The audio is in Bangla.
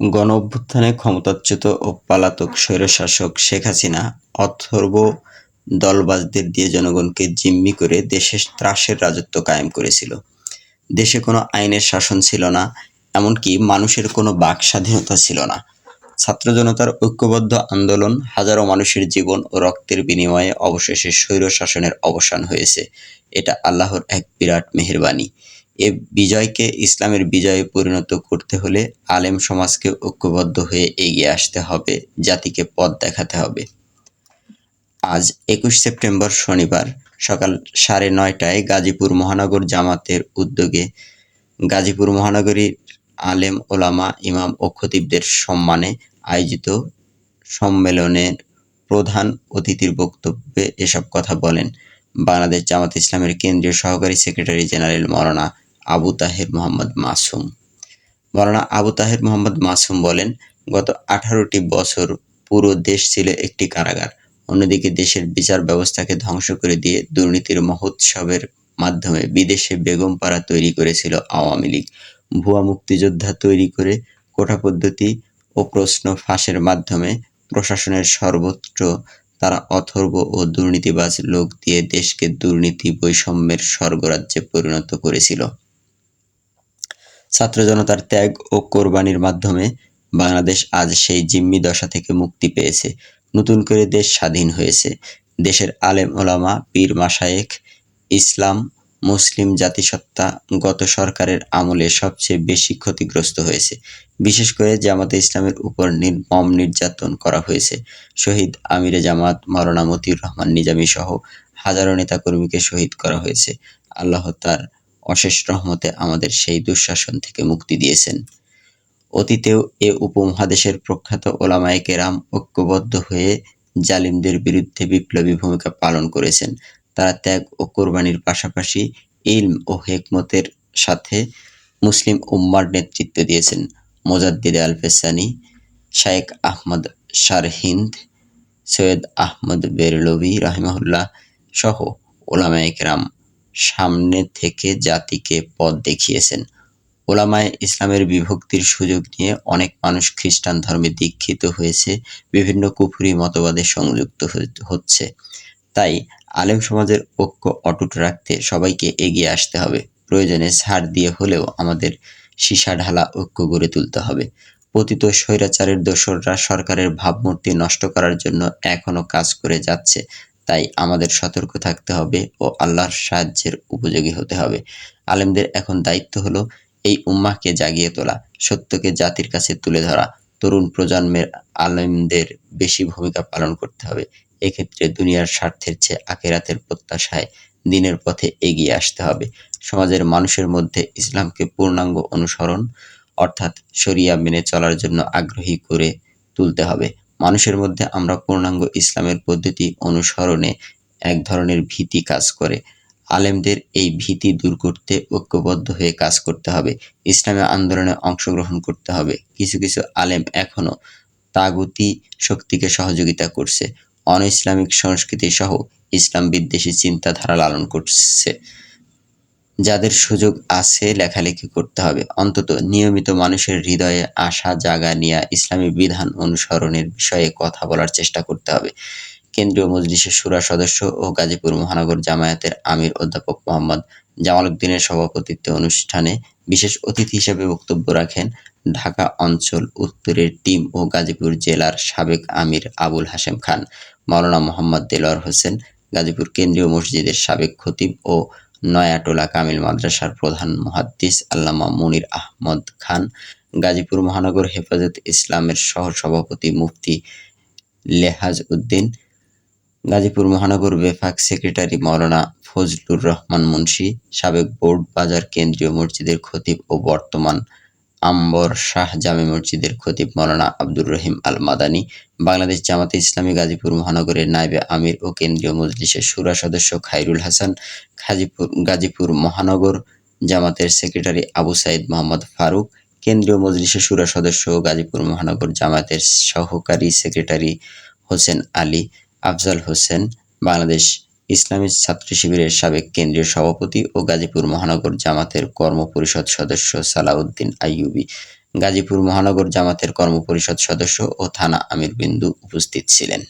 গণ অভ্যুত্থানে ক্ষমতাচ্যুত ও পলাতক স্বৈরশাসক শেখ হাসিনা অথর্ব দলবাজদের দিয়ে জনগণকে জিম্মি করে দেশে ত্রাসের রাজত্ব কায়েম করেছিল। দেশে কোনো আইনের শাসন ছিল না, এমনকি মানুষের কোনো বাক স্বাধীনতা ছিল না। ছাত্র জনতার ঐক্যবদ্ধ আন্দোলন হাজারো মানুষের জীবন ও রক্তের বিনিময়ে অবশেষে স্বৈর শাসনের অবসান হয়েছে। এটা আল্লাহর এক বিরাট মেহেরবানি। এ বিজয়কে ইসলামের বিজয়ে পরিণত করতে হলে আলেম সমাজকে ঐক্যবদ্ধ হয়ে এগিয়ে আসতে হবে, জাতিকে পথ দেখাতে হবে। আজ একুশ সেপ্টেম্বর শনিবার, সকাল সাড়ে নয়টায় গাজীপুর মহানগর জামাতের উদ্যোগে গাজীপুর মহানগরীর আলেম ওলামা ইমাম ও খতিবদের সম্মানে আয়োজিত সম্মেলনের প্রধান অতিথির বক্তব্যে এসব কথা বলেন বাংলাদেশ জামাত ইসলামের কেন্দ্রীয় সহকারী সেক্রেটারি জেনারেল মৌলানা আবু তাহের মোহাম্মদ মাসুম। মৌলানা আবু তাহের মোহাম্মদ মাসুম বলেন, গত আঠারোটি বছর পুরো দেশ ছিল একটি কারাগার। অন্যদিকে দেশের বিচার ব্যবস্থাকে ধ্বংস করে দিয়ে দুর্নীতির মহোৎসবের মাধ্যমে বিদেশে বেগম পাড়া তৈরি করেছিল আওয়ামী লীগ। ভুয়া মুক্তিযোদ্ধা তৈরি করে কোটা পদ্ধতি ও প্রশ্ন ফাঁসের মাধ্যমে প্রশাসনের সর্বত্র তারা অথর্ব ও দুর্নীতিবাজ লোক দিয়ে দেশকে দুর্নীতি বৈষম্যের স্বর্গরাজ্যে পরিণত করেছিল। ছাত্র জনতার ত্যাগ ও কোরবানির মাধ্যমে বাংলাদেশ আজ সেই জিম্মি দশা থেকে মুক্তি পেয়েছে। নতুন করে দেশ স্বাধীন হয়েছে। দেশের আলেম ওলামা পীর মাসায়েক ইসলাম, মুসলিম জাতিসত্তা গত সরকারের আমলে সবচেয়ে বেশি ক্ষতিগ্রস্ত হয়েছে। বিশেষ করে জামাতে ইসলামের উপর নির্মম নির্যাতন করা হয়েছে। শহীদ আমিরে জামাত মরনা মতিউর রহমান নিজামী সহ হাজারো নেতাকর্মীকে শহীদ করা হয়েছে। আল্লাহ তার অশেষ রহমতে আমাদের সেই দুঃশাসন থেকে মুক্তি দিয়েছেন। অতীতেও এ উপমহাদেশের প্রখ্যাত ওলামায়ে কেরাম ঐক্যবদ্ধ হয়ে জালিমদের বিরুদ্ধে বিপ্লবী ভূমিকা পালন করেছেন। তারা ত্যাগ ও কোরবানির পাশাপাশি ইলম ও হেকমতের সাথে মুসলিম উম্মার নেতৃত্ব দিয়েছেন। মোজাদ্দিদ আল ফেসানি শায়েক আহমদ শারহিন্দ, সৈয়দ আহমদ বেরলভি রাহিমাহুল্লাহ সহ ওলামায়ে কেরাম সামনে থেকে জাতিকে পথ দেখিয়েছেন। ওলামায় ইসলামের বিভক্তির সুযোগ নিয়ে অনেক মানুষ খ্রিস্টান ধর্মে দীক্ষিত হয়েছে, বিভিন্ন কুফুরি মতবাদে সংযুক্ত হচ্ছে। তাই আলেম সমাজের ঐক্য অটুট রাখতে সবাইকে এগিয়ে আসতে হবে। প্রয়োজনে ছাড় দিয়ে হলেও আমাদের সীসা ঢালা ঐক্য গড়ে তুলতে হবে। পতিত স্বৈরাচারের দোসররা সরকারের ভাবমূর্তি নষ্ট করার জন্য এখনও কাজ করে যাচ্ছে। তাই আমাদের সতর্ক থাকতে হবে ও আল্লাহর সাহায্যের উপযোগী হতে হবে। আলেমদের এখন দায়িত্ব হলো এই উম্মাহকে জাগিয়ে তোলা, সত্যকে জাতির কাছে তুলে ধরা। তরুণ প্রজন্মের আলেমদের বেশি ভূমিকা পালন করতে হবে। এক্ষেত্রে দুনিয়ার স্বার্থের চেয়ে আখেরাতের প্রত্যাশায় দিনের পথে এগিয়ে আসতে হবে। সমাজের মানুষের মধ্যে ইসলামকে পূর্ণাঙ্গ অনুসরণ, অর্থাৎ শরিয়া মেনে চলার জন্য আগ্রহী করে তুলতে হবে। মানুষের মধ্যে আমরা পূর্ণাঙ্গ ইসলামের পদ্ধতি অনুসরণে এক ধরনের ভীতি কাজ করে। আলেমদের এই ভীতি দূর করতে ঐক্যবদ্ধ হয়ে কাজ করতে হবে। ইসলামী আন্দোলনে অংশগ্রহণ করতে হবে। কিছু কিছু আলেম এখনও তাগুতি শক্তিকে সহযোগিতা করছে। অন ইসলামিক সংস্কৃতি সহ ইসলাম বিদ্বেষী চিন্তাধারা লালন করছে। যাদের সুযোগ আছে লেখালেখি করতে হবে। অন্তত নিয়মিত মানুষের হৃদয়ে আশা জাগা নিয়ে ইসলামী বিধান অনুসরণের বিষয়ে কথা বলার চেষ্টা করতে হবে। কেন্দ্রীয় মজলিসের সুরা সদস্য ও গাজীপুর মহানগর জামায়াতের আমির অধ্যাপক মোহাম্মদ জামাল উদ্দিনের সভাপতিত্বে অনুষ্ঠানে বিশেষ অতিথি হিসেবে বক্তব্য রাখেন ঢাকা অঞ্চল উত্তরের টিম ও গাজীপুর জেলার সাবেক আমির আবুল হাশেম খান, মাওলানা মোহাম্মদ দেলোয়ার হোসেন, গাজীপুর কেন্দ্রীয় মসজিদের সাবেক খতিব ও নয়াটোলা কামিল মাদ্রাসার প্রধান মহাদ্দিস আল্লামা মুনির আহমদ খান, গাজীপুর মহানগর হেফাজত ইসলামের সহ সভাপতি মুফতি লেহাজ উদ্দিন, গাজীপুর মহানগর বেফাক সেক্রেটারি মৌলানা ফজলুর রহমান মুন্সি, সাবেক বোর্ড বাজার কেন্দ্রীয় মসজিদের খতিব ও বর্তমান আম্বর শাহ জামে মসজিদের খতিব মাওলানা আব্দুর রহিম আল মাদানী বাংলাদেশ জামাতে ইসলামী গাজীপুর মহানগরের নাইবে আমির ও কেন্দ্রীয় মজলিসের সুরা সদস্য খাইরুল হাসান গাজীপুর গাজীপুর মহানগর জামাতের সেক্রেটারি আবু সাইদ মোহাম্মদ ফারুক, কেন্দ্রীয় মজলিসের সুরা সদস্য ও গাজীপুর মহানগর জামাতের সহকারী সেক্রেটারি হোসেন আলী, আফজাল হোসেন, বাংলাদেশ ইসলামী ছাত্র শিবিরের সাবেক কেন্দ্রীয় সভাপতি ও গাজীপুর মহানগর জামাতের কর্মপরিষদ সদস্য সালাউদ্দিন আইয়ুবি। গাজীপুর মহানগর জামাতের কর্মপরিষদ সদস্য ও থানা আমির বিন্দু উপস্থিত ছিলেন।